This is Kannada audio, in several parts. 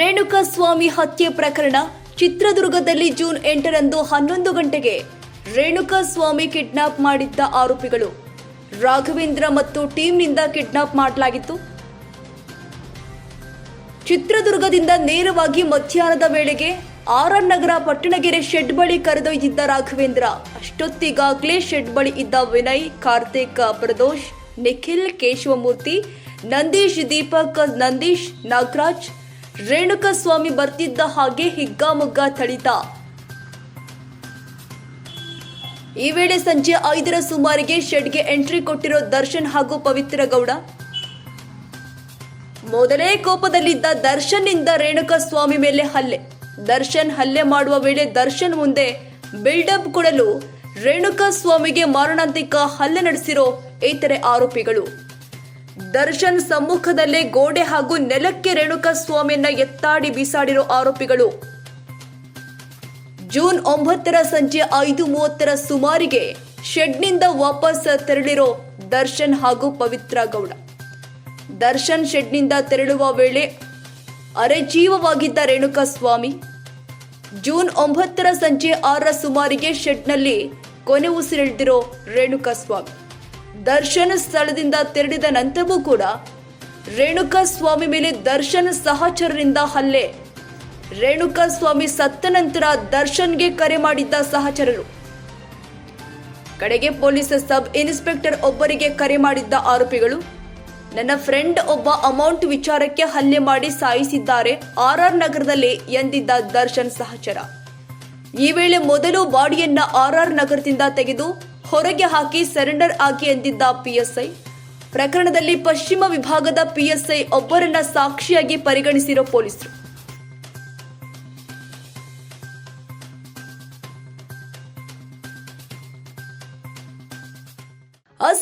ರೇಣುಕಾ ಸ್ವಾಮಿ ಹತ್ಯೆ ಪ್ರಕರಣ ಚಿತ್ರದುರ್ಗದಲ್ಲಿ ಜೂನ್ ಎಂಟರಂದು ಹನ್ನೊಂದು ಗಂಟೆಗೆ ರೇಣುಕಾಸ್ವಾಮಿ ಕಿಡ್ನಾಪ್ ಮಾಡಿದ್ದ ಆರೋಪಿಗಳು. ರಾಘವೇಂದ್ರ ಮತ್ತು ಟೀಮ್ನಿಂದ ಕಿಡ್ನಾಪ್ ಮಾಡಲಾಗಿತ್ತು. ಚಿತ್ರದುರ್ಗದಿಂದ ನೇರವಾಗಿ ಮಧ್ಯಾಹ್ನದ ವೇಳೆಗೆ ಆರ್ ನಗರ ಪಟ್ಟಣಗೆರೆ ಶೆಡ್ ಬಳಿ ಕರೆದೊಯ್ದಿದ್ದ ರಾಘವೇಂದ್ರ, ಅಷ್ಟೊತ್ತಿಗಾಗಲೇ ಶೆಡ್ ಬಳಿ ಇದ್ದ ವಿನಯ್, ಕಾರ್ತಿಕ್, ಪ್ರದೋಷ್, ನಿಖಿಲ್, ಕೇಶವಮೂರ್ತಿ, ನಂದೀಶ್, ದೀಪಕ್, ನಂದೀಶ್, ನಾಗರಾಜ್ ರೇಣುಕಾ ಸ್ವಾಮಿ ಬರ್ತಿದ್ದ ಹಾಗೆ ಹಿಗ್ಗಾಮುಗ್ಗಾ ಥಳಿತ. ಈ ವೇಳೆ ಸಂಜೆ ಐದರ ಸುಮಾರಿಗೆ ಶೆಡ್ಗೆ ಎಂಟ್ರಿ ಕೊಟ್ಟಿರೋ ದರ್ಶನ್ ಹಾಗೂ ಪವಿತ್ರ ಗೌಡ. ಮೊದಲೇ ಕೋಪದಲ್ಲಿದ್ದ ದರ್ಶನ್ನಿಂದ ಇಂದ ಸ್ವಾಮಿ ಮೇಲೆ ಹಲ್ಲೆ. ದರ್ಶನ್ ಹಲ್ಲೆ ಮಾಡುವ ವೇಳೆ ದರ್ಶನ್ ಮುಂದೆ ಬಿಲ್ಡಪ್ ಕೊಡಲು ರೇಣುಕಸ್ವಾಮಿಗೆ ಮಾರಣಾಂತಿಕ ಹಲ್ಲೆ ನಡೆಸಿರೋ ಇತರೆ ಆರೋಪಿಗಳು. ದರ್ಶನ್ ಸಮ್ಮುಖದಲ್ಲೇ ಗೋಡೆ ಹಾಗೂ ನೆಲಕ್ಕೆ ರೇಣುಕಾ ಸ್ವಾಮಿಯನ್ನ ಎತ್ತಾಡಿ ಬೀಸಾಡಿರೋ ಆರೋಪಿಗಳು. ಜೂನ್ ಒಂಬತ್ತರ ಸಂಜೆ ಐದು ಮೂವತ್ತರ ಸುಮಾರಿಗೆ ಶೆಡ್ನಿಂದ ವಾಪಸ್ ತೆರಳಿರೋ ದರ್ಶನ್ ಹಾಗೂ ಪವಿತ್ರ ಗೌಡ. ದರ್ಶನ್ ಶೆಡ್ನಿಂದ ತೆರಳುವ ವೇಳೆ ಅರೆಜೀವವಾಗಿದ್ದ ರೇಣುಕಾ ಸ್ವಾಮಿ ಜೂನ್ ಒಂಬತ್ತರ ಸಂಜೆ ಆರರ ಸುಮಾರಿಗೆ ಶೆಡ್ನಲ್ಲಿ ಕೊನೆ ಉಸಿರೆಳೆದಿರೋ ರೇಣುಕಾ ಸ್ವಾಮಿ ದರ್ಶನ್ ಸ್ಥಳದಿಂದ ತೆರಳಿದ ನಂತರವೂ ಕೂಡ ರೇಣುಕಾ ಸ್ವಾಮಿ ಮೇಲೆ ದರ್ಶನ್ ಸಹಚರರಿಂದ ಹಲ್ಲೆ. ರೇಣುಕಾ ಸ್ವಾಮಿ ಸತ್ತ ನಂತರ ದರ್ಶನ್ಗೆ ಕರೆ ಮಾಡಿದ್ದ ಸಹಚರರು. ಕಡೆಗೆ ಪೊಲೀಸ್ ಸಬ್ ಇನ್ಸ್ಪೆಕ್ಟರ್ ಒಬ್ಬರಿಗೆ ಕರೆ ಮಾಡಿದ್ದ ಆರೋಪಿಗಳು, ನನ್ನ ಫ್ರೆಂಡ್ ಒಬ್ಬ ಅಮೌಂಟ್ ವಿಚಾರಕ್ಕೆ ಹಲ್ಲೆ ಮಾಡಿ ಸಾಯಿಸಿದ್ದಾರೆ ಆರ್ ಆರ್ ನಗರದಲ್ಲಿ ಎಂದಿದ್ದ ದರ್ಶನ್ ಸಹಚರ. ಈ ವೇಳೆ ಮೊದಲು ಬಾಡಿಯನ್ನ ಆರ್ ಆರ್ ನಗರದಿಂದ ತೆಗೆದು ಹೊರಗೆ ಹಾಕಿ ಸರೆಂಡರ್ ಆಗಿ ಎಂದಿದ್ದ ಪಿಎಸ್ಐ ಪ್ರಕರಣದಲ್ಲಿ ಪಶ್ಚಿಮ ವಿಭಾಗದ ಪಿಎಸ್ಐ ಒಬ್ಬರನ್ನ ಸಾಕ್ಷಿಯಾಗಿ ಪರಿಗಣಿಸಿರೋ ಪೊಲೀಸರು.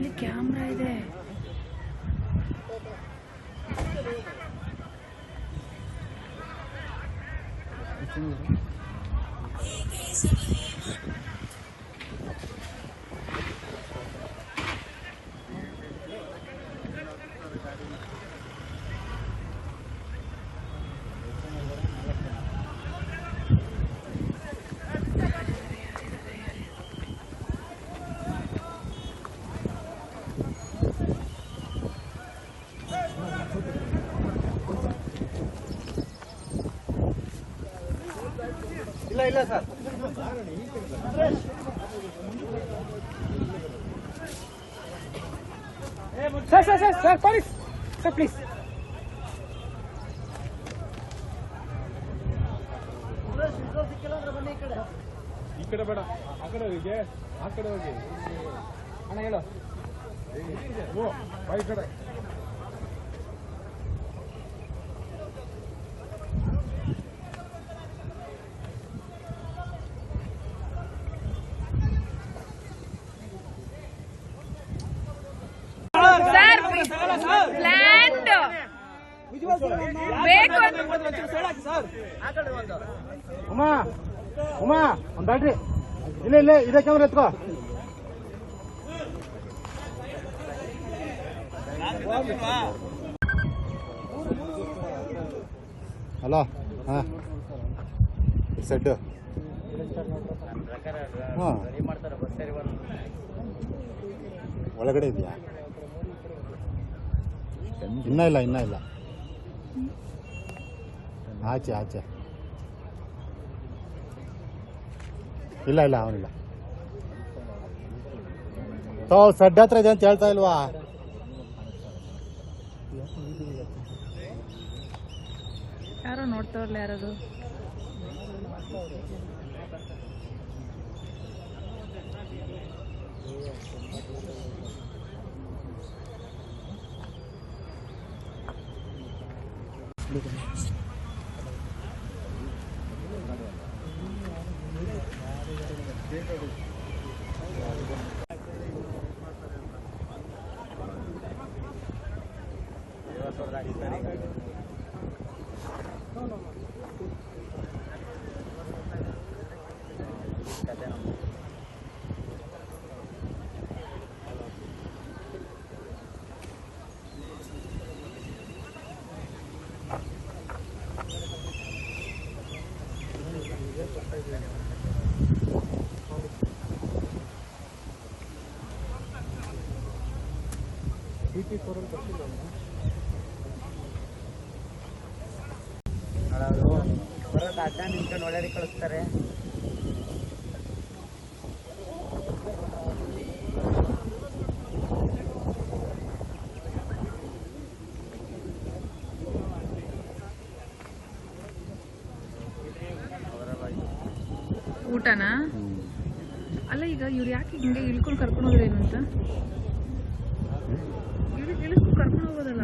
ಅಲ್ಲಿ ಕ್ಯಾಮ್ರಾ ಇದೆ. ಇಲ್ಲ ಇಲ್ಲ sir. Sir sir sir sir police sir please ಈ ಕಡೆ ಬೇಡ ಆ ಕಡೆ ಹೋಗಿ ಆ ಕಡೆ ಹೋಗಿ. ಅಣ್ಣ ಹೇಳು. ಓ ಬಾ ಈ ಕಡೆ. ಬೇಕು ಉಮಾ ಉಮಾ ಒಂದ್ ಬ್ಯಾಟ್ರಿ. ಇಲ್ಲ ಇಲ್ಲ ಇದೇ ಕ್ಯಾಮ್ರಾ ಎತ್ಕೋ. ಹಲೋ ಹಾಂ. ಸೆಡ್ಡು ಹಾಂ. ಒಳಗಡೆ ಇದೆಯಾ? ಇನ್ನೂ ಇಲ್ಲ ಇನ್ನೂ ಇಲ್ಲ. ಆಚೆ ಆಚೆ. ಇಲ್ಲ ಇಲ್ಲ, ಅವನಿಲ್ಲ. ತೋ ಸೆಡ್ ಹತ್ರ ಇದೆ ಅಂತ ಹೇಳ್ತಾ ಇಲ್ವಾ? ಯಾರೋ ನೋಡ್ತಾವ್ರಲ್ಲ ಯಾರದು でございます。Gracias. ಬರೋದು ಅಡ್ಡ ನಿಂತ್ಕೊಂಡು ಒಳ್ಳೆ ಕಳಿಸ್ತಾರೆ ಊಟನಾ? ಅಲ್ಲ ಈಗ ಇವ್ರು ಯಾಕೆ ಹಿಂಗೆ ಇಳ್ಕೊಂಡು ಕರ್ಕೊಂಡು ಏನಂತ ಅಂತ? ಇಳಿ ಇಳಿಸ್ಕೊಂಡು ಕರ್ಕೊಂಡು ಹೋಗೋದಲ್ಲ